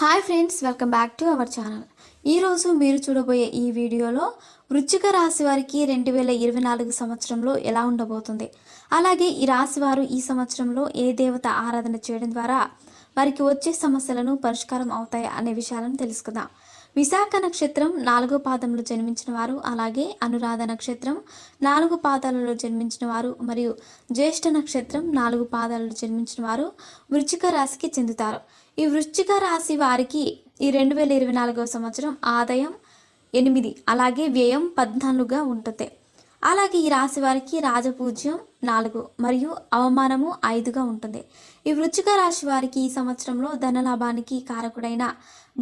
Hi friends welcome back to our channel ఈరోజు మీరు చూడబోయే ఈ వీడియోలో వృచ్చిక రాశి వారికి రెండు వేల ఇరవై నాలుగు సంవత్సరంలో ఎలా ఉండబోతుంది? అలాగే ఈ రాశి వారు ఈ సంవత్సరంలో ఏ దేవత ఆరాధన చేయడం ద్వారా వారికి వచ్చే సమస్యలను పరిష్కారం అవుతాయి అనే విషయాలను తెలుసుకుందాం. విశాఖ నక్షత్రం నాలుగో పాదంలో జన్మించిన వారు అలాగే అనురాధ నక్షత్రం నాలుగు పాదాలలో జన్మించిన వారు మరియు జ్యేష్ఠ నక్షత్రం నాలుగు పాదాలలో జన్మించిన వారు వృచ్చిక రాశికి చెందుతారు. ఈ వృశ్చిక రాశి వారికి ఈ రెండు వేల ఇరవై నాలుగవ సంవత్సరం ఆదాయం ఎనిమిది అలాగే వ్యయం పద్నాలుగుగా ఉంటుంది. అలాగే ఈ రాశి వారికి రాజపూజ్యం నాలుగు మరియు అవమానము ఐదుగా ఉంటుంది. ఈ వృచ్చిక రాశి వారికి ఈ సంవత్సరంలో ధనలాభానికి కారకుడైన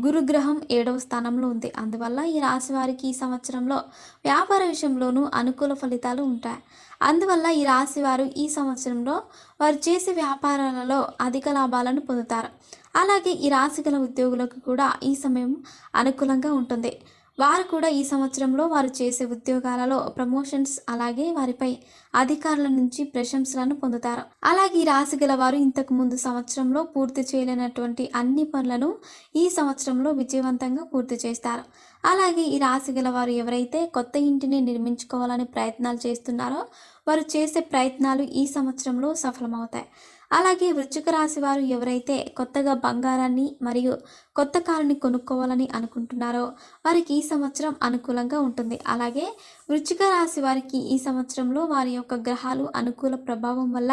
గురుగ్రహం ఏడవ స్థానంలో ఉంది. అందువల్ల ఈ రాశి వారికి ఈ సంవత్సరంలో వ్యాపార విషయంలోనూ అనుకూల ఫలితాలు ఉంటాయి. అందువల్ల ఈ రాశి వారు ఈ సంవత్సరంలో వారు చేసే వ్యాపారాలలో అధిక లాభాలను పొందుతారు. అలాగే ఈ రాశి గల ఉద్యోగులకు కూడా ఈ సమయం అనుకూలంగా ఉంటుంది. వారు కూడా ఈ సంవత్సరంలో వారు చేసే ఉద్యోగాలలో ప్రమోషన్స్ అలాగే వారిపై అధికారుల నుంచి ప్రశంసలను పొందుతారు. అలాగే ఈ రాశి గల వారు ఇంతకు ముందు సంవత్సరంలో పూర్తి చేయలేనటువంటి అన్ని పనులను ఈ సంవత్సరంలో విజయవంతంగా పూర్తి చేస్తారు. అలాగే ఈ రాశి గల వారు ఎవరైతే కొత్త ఇంటిని నిర్మించుకోవాలని ప్రయత్నాలు చేస్తున్నారో వారు చేసే ప్రయత్నాలు ఈ సంవత్సరంలో సఫలమవుతాయి. అలాగే వృశ్చిక రాశి వారు ఎవరైతే కొత్తగా బంగారాన్ని మరియు కొత్త కారుని కొనుక్కోవాలని అనుకుంటున్నారో వారికి ఈ సంవత్సరం అనుకూలంగా ఉంటుంది. అలాగే వృశ్చిక రాశి వారికి ఈ సంవత్సరంలో వారి యొక్క గ్రహాలు అనుకూల ప్రభావం వల్ల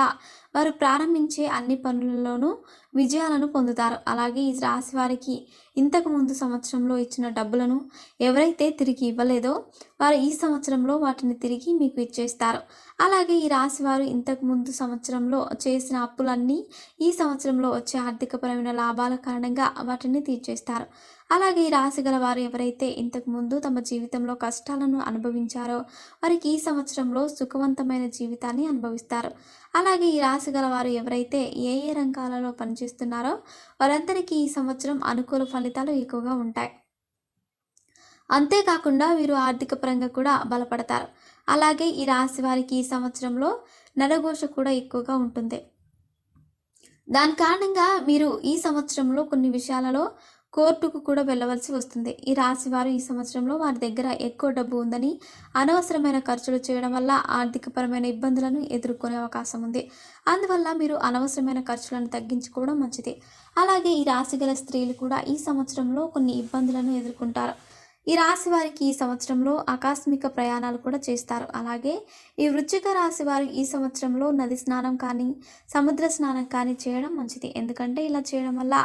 వారు ప్రారంభించే అన్ని పనులలోనూ విజయాలను పొందుతారు. అలాగే ఈ రాశి వారికి ఇంతకు ముందు సంవత్సరంలో ఇచ్చిన డబ్బులను ఎవరైతే తిరిగి ఇవ్వలేదో వారు ఈ సంవత్సరంలో వాటిని తిరిగి మీకు ఇచ్చేస్తారు. అలాగే ఈ రాశి వారు ఇంతకు ముందు సంవత్సరంలో చేసిన అప్పులన్నీ ఈ సంవత్సరంలో వచ్చే ఆర్థికపరమైన లాభాల కారణంగా వాటిని తీర్చేస్తారు. అలాగే ఈ రాశి గల వారు ఎవరైతే ఇంతకు ముందు తమ జీవితంలో కష్టాలను అనుభవించారో వారికి ఈ సంవత్సరంలో సుఖవంతమైన జీవితాన్ని అనుభవిస్తారు. అలాగే ఈ రాశి గల వారు ఎవరైతే ఏ ఏ రంగాలలో పనిచేస్తున్నారో వారందరికీ ఈ సంవత్సరం అనుకూల ఫలితాలు ఎక్కువగా ఉంటాయి. అంతేకాకుండా వీరు ఆర్థిక పరంగా కూడా బలపడతారు. అలాగే ఈ రాశి వారికి ఈ సంవత్సరంలో నరఘోష కూడా ఎక్కువగా ఉంటుంది. దాని కారణంగా మీరు ఈ సంవత్సరంలో కొన్ని విషయాలలో కోర్టుకు కూడా వెళ్ళవలసి వస్తుంది. ఈ రాశి వారు ఈ సంవత్సరంలో వారి దగ్గర ఎక్కువ డబ్బు ఉందని అనవసరమైన ఖర్చులు చేయడం వల్ల ఆర్థికపరమైన ఇబ్బందులను ఎదుర్కొనే అవకాశం ఉంది. అందువల్ల మీరు అనవసరమైన ఖర్చులను తగ్గించుకోవడం మంచిది. అలాగే ఈ రాశి గల స్త్రీలు కూడా ఈ సంవత్సరంలో కొన్ని ఇబ్బందులను ఎదుర్కొంటారు. ఈ రాశి వారికి ఈ సంవత్సరంలో ఆకస్మిక ప్రయాణాలు కూడా చేస్తారు. అలాగే ఈ వృచ్చిక రాశి వారు ఈ సంవత్సరంలో నది స్నానం కానీ సముద్ర స్నానం కానీ చేయడం మంచిది. ఎందుకంటే ఇలా చేయడం వల్ల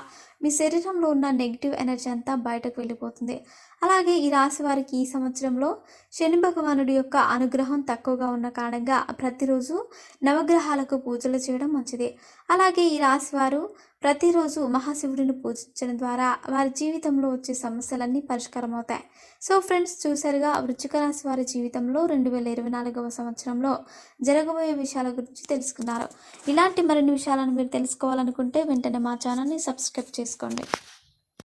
మీ శరీరంలో ఉన్న నెగిటివ్ ఎనర్జీ అంతా బయటకు వెళ్ళిపోతుంది. అలాగే ఈ రాశి వారికి ఈ సంవత్సరంలో శని భగవానుడి యొక్క అనుగ్రహం తక్కువగా ఉన్న కారణంగా ప్రతిరోజు నవగ్రహాలకు పూజలు చేయడం మంచిది. అలాగే ఈ రాశి వారు ప్రతిరోజు మహాశివుడిని పూజించడం ద్వారా వారి జీవితంలో వచ్చే సమస్యలన్నీ పరిష్కారం అవుతాయి సో ఫ్రెండ్స్ చూసారుగా వృచ్చిక రాశి వారి జీవితంలో రెండు వేల ఇరవై నాలుగవ సంవత్సరంలో జరగబోయే విషయాల గురించి తెలుసుకున్నారు. ఇలాంటి మరిన్ని విషయాలను మీరు తెలుసుకోవాలనుకుంటే వెంటనే మా ఛానల్ని సబ్స్క్రైబ్ చేసుకోండి.